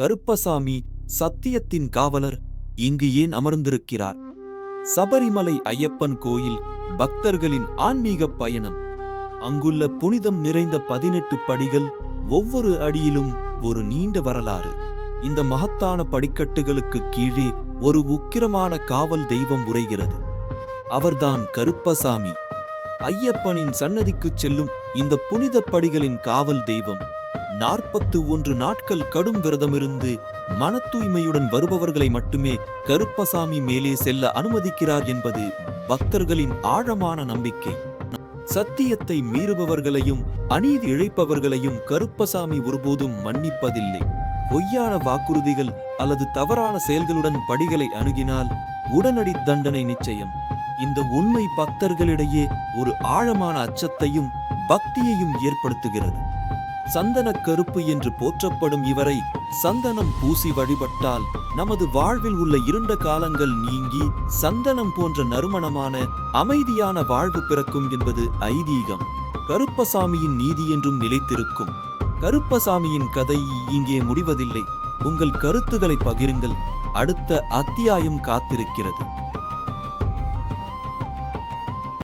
கருப்பசாமி சத்தியத்தின் காவலர் இங்கு ஏன் அமர்ந்திருக்கிறார்? சபரிமலை ஐயப்பன் கோயில் பக்தர்களின் ஆன்மீக பயணம். அங்குள்ள புனிதம் நிறைந்த பதினெட்டு படிகள் ஒவ்வொரு அடியிலும் ஒரு நீண்ட வரலாறு. இந்த மகத்தான படிக்கட்டுகளுக்கு கீழே ஒரு உக்கிரமான காவல் தெய்வம் உரைகிறது அவர்தான் கருப்பசாமி. ஐயப்பனின் சன்னதிக்குச் செல்லும் இந்த புனித படிகளின் காவல் தெய்வம். நாற்பத்து ஒன்று நாட்கள் கடும் விரதமிருந்து மன தூய்மையுடன் வருபவர்களை மட்டுமே கருப்பசாமி மேலே செல்ல அனுமதிக்கிறார் என்பது பக்தர்களின் ஆழமான நம்பிக்கை. சத்தியத்தை மீறுபவர்களையும் அநீதி இழைப்பவர்களையும் கருப்பசாமி ஒருபோதும் மன்னிப்பதில்லை. பொய்யான வாக்குறுதிகள் அல்லது தவறான செயல்களுடன் படிகளை அணுகினால் உடனடி தண்டனை நிச்சயம். இந்த உண்மை பக்தர்களிடையே ஒரு ஆழமான அச்சத்தையும் பக்தியையும் ஏற்படுத்துகிறது. சந்தன கருப்பு என்று போற்றப்படும் இவரை சந்தனம் பூசி வழிபட்டால் நமது வாழ்வில் உள்ள இருண்ட காலங்கள் நீங்கி சந்தனம் போன்ற நறுமணமான அமைதியான வாழ்வு பிறக்கும் என்பது ஐதீகம். கருப்பசாமியின் நீதி என்றும் நிலைத்திருக்கும். கருப்பசாமியின் கதை இங்கே முடிவதில்லை. உங்கள் கருத்துக்களை பகிருங்கள். அடுத்த அத்தியாயம் காத்திருக்கிறது.